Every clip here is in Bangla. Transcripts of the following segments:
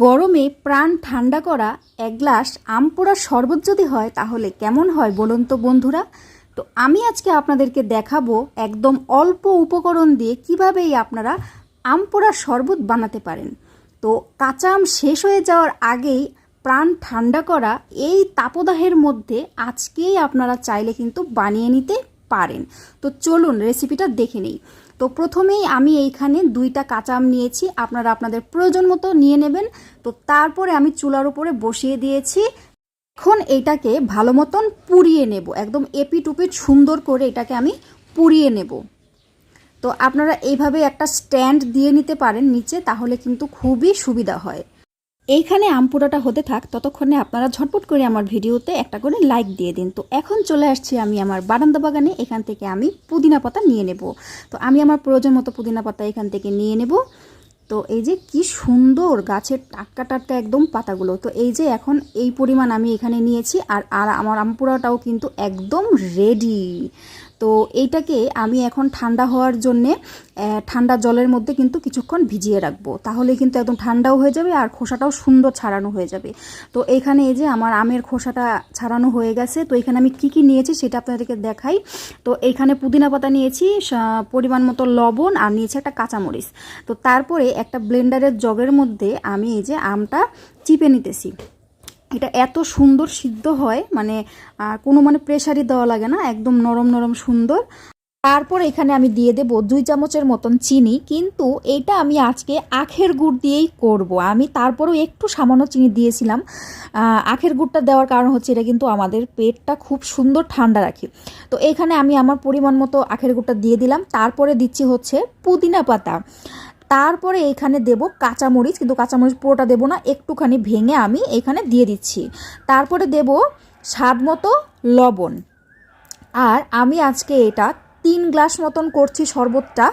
গরমে প্রাণ ঠান্ডা করা এক গ্লাস আম পোড়ার শরবত যদি হয়, তাহলে কেমন হয় বলুন তো বন্ধুরা? তো আমি আজকে আপনাদেরকে দেখাবো একদম অল্প উপকরণ দিয়ে কীভাবেই আপনারা আম পোড়ার শরবত বানাতে পারেন। তো কাঁচা আম শেষ হয়ে যাওয়ার আগেই প্রাণ ঠান্ডা করা এই তাপদাহের মধ্যে আজকেই আপনারা চাইলে কিন্তু বানিয়ে নিতে পারেন। তো চলুন রেসিপিটা দেখে নেই। তো প্রথমেই আমি এইখানে দুইটা কাঁচা আম নিয়েছি। আপনারা আপনাদের প্রয়োজন মতো নিয়ে নেবেন। তো তারপরে আমি চুলার উপরে বসিয়ে দিয়েছি। এখন এইটাকে ভালো মতন পুড়িয়ে নেব। একদম এপি টুপি সুন্দর করে এটাকে আমি পুড়িয়ে নেব। তো আপনারা এইভাবে একটা স্ট্যান্ড দিয়ে নিতে পারেন নিচে, তাহলে কিন্তু খুবই সুবিধা হয়। এইখানে আম পোড়াটা হতে থাক, ততক্ষণে আপনারা ঝটপট করে আমার ভিডিওতে একটা করে লাইক দিয়ে দিন। তো এখন চলে আসছি আমি আমার বারান্দা বাগানে, এখান থেকে আমি পুদিনা পাতা নিয়ে নেব। তো আমি আমার প্রয়োজন মতো পুদিনা পাতা এখান থেকে নিয়ে নেব। তো এই যে কি সুন্দর গাছের টাটকা টাটকা একদম পাতাগুলো। তো এই যে এখন এই পরিমাণ আমি এখানে নিয়েছি, আর আর আমার আম পোড়াটাও কিন্তু একদম রেডি তো এইটাকে আমি এখন ঠান্ডা হওয়ার জন্যে ঠান্ডা জলের মধ্যে কিন্তু কিছুক্ষণ ভিজিয়ে রাখব। তাহলে কিন্তু একদম ঠান্ডাও হয়ে যাবে আর খোসাটাও সুন্দর ছাড়ানো হয়ে যাবে। তো এখানে এই যে আমার আমের খোসাটা ছাড়ানো হয়ে গেছে, তো এখানে আমি কি কি নিয়েছি সেটা আপনাদেরকে দেখাই। তো এইখানে পুদিনা পাতা নিয়েছি পরিমাণ মতো লবণ আর নিয়েছি একটা কাঁচামরিচ। তো তারপরে একটা ব্লেন্ডারের জগের মধ্যে আমি এই যে আমটা চিপে নিতেছি। এটা এত সুন্দর সিদ্ধ হয় মানে কোনো মানে প্রেশারই দেওয়া লাগে না, একদম নরম নরম সুন্দর। তারপর এখানে আমি দিয়ে দেব দুই চামচের মতন চিনি, কিন্তু এটা আমি আজকে আখের গুড় দিয়েই করব। আমি তারপরেও একটু সামান্য চিনি দিয়েছিলাম। আখের গুড়টা দেওয়ার কারণ হচ্ছে এটা কিন্তু আমাদের পেটটা খুব সুন্দর ঠান্ডা রাখে। তো এখানে আমি আমার পরিমাণ মতো আখের গুড়টা দিয়ে দিলাম। তারপরে দিচ্ছি হচ্ছে পুদিনা পাতা। তারপরে এখানে দেব কাঁচামরিচ, কিন্তু কাঁচামরিচ পুরোটা দেবো না, একটুখানি ভেঙে আমি এখানে দিয়ে দিচ্ছি। তারপরে দেব স্বাদ মতো লবণ। আর আমি আজকে এটা তিন গ্লাস মতন করছি শরবতটা।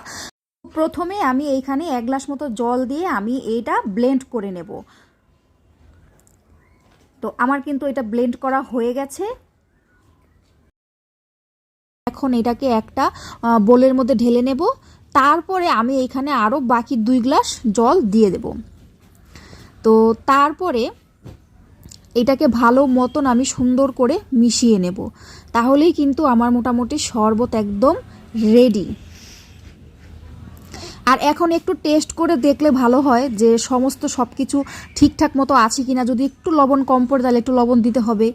প্রথমে আমি এইখানে এক গ্লাস মতো জল দিয়ে আমি এইটা ব্লেন্ড করে নেব। তো আমার কিন্তু এটা ব্লেন্ড করা হয়ে গেছে। এখন এটাকে একটা বোলের মধ্যে ঢেলে নেব। তারপরে আমি এইখানে আরও বাকি দুই গ্লাস জল দিয়ে দেব। তো তারপরে এটাকে ভালো মতন আমি সুন্দর করে মিশিয়ে নেব। তাহলেই কিন্তু আমার মোটামুটি শরবত একদম রেডি আর এখন একটু টেস্ট করে দেখলে ভালো হয় যে সমস্ত সব কিছু ঠিকঠাক মতো আছে কিনা। যদি একটু লবণ কম পড়ে, তাহলে একটু লবণ দিতে হবে।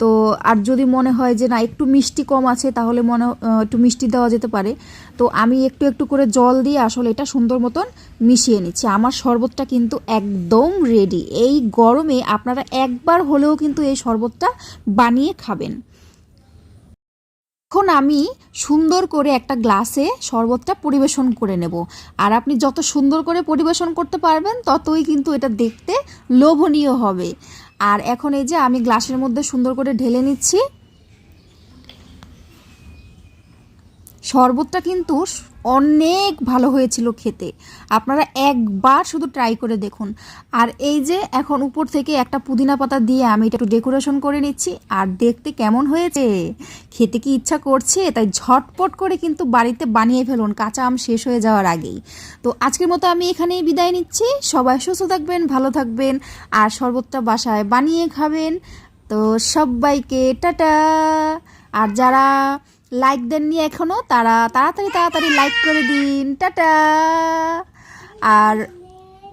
তো, আর যদি মনে হয় যে না, একটু মিষ্টি কম আছে, তাহলে মনে একটু মিষ্টি দেওয়া যেতে পারে। তো, আমি একটু একটু করে জল দিয়ে আসলে এটা সুন্দর মতন মিশিয়ে নিচ্ছি। আমার শরবতটা কিন্তু একদম রেডি এই গরমে আপনারা একবার হলেও কিন্তু এই শরবতটা বানিয়ে খাবেন। এখন আমি সুন্দর করে একটা গ্লাসে শরবতটা পরিবেশন করে নেব। আর আপনি যত সুন্দর করে পরিবেশন করতে পারবেন, ততই কিন্তু এটা দেখতে লোভনীয় হবে। আর এখন এই যে আমি গ্লাসের মধ্যে সুন্দর করে ঢেলে নিচ্ছি। শরবতটা কিন্তু অনেক ভালো হয়েছিল খেতে। আপনারা একবার শুধু ট্রাই করে দেখুন। আর এই যে এখন উপর থেকে একটা পুদিনা পাতা দিয়ে আমি এটা একটু ডেকোরেশন করে নিচ্ছি, আর দেখতে কেমন হয়েছে? খেতে কি ইচ্ছা করছে? তাই ঝটপট করে কিন্তু বাড়িতে বানিয়ে ফেলুন। কাঁচা আম শেষ হয়ে যাওয়ার আগেই। তো আজকের মতো আমি এখানেই বিদায় নিচ্ছি। সবাই সুস্থ থাকবেন, ভালো থাকবেন, আর শরবতটা বাসায় বানিয়ে খাবেন। তো সবাইকে টাটা। আর যারা লাইক দেননি এখনও তারা, তাড়াতাড়ি তাড়াতাড়ি লাইক করে দিন, টাটা। আর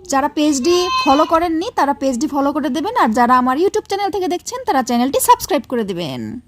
যারা পেজডি ফলো করেননি, তারা পেজডি ফলো করে দেবেন, আর যারা আমার ইউটিউব চ্যানেল থেকে দেখছেন, তারা চ্যানেলটি সাবস্ক্রাইব করে দেবেন।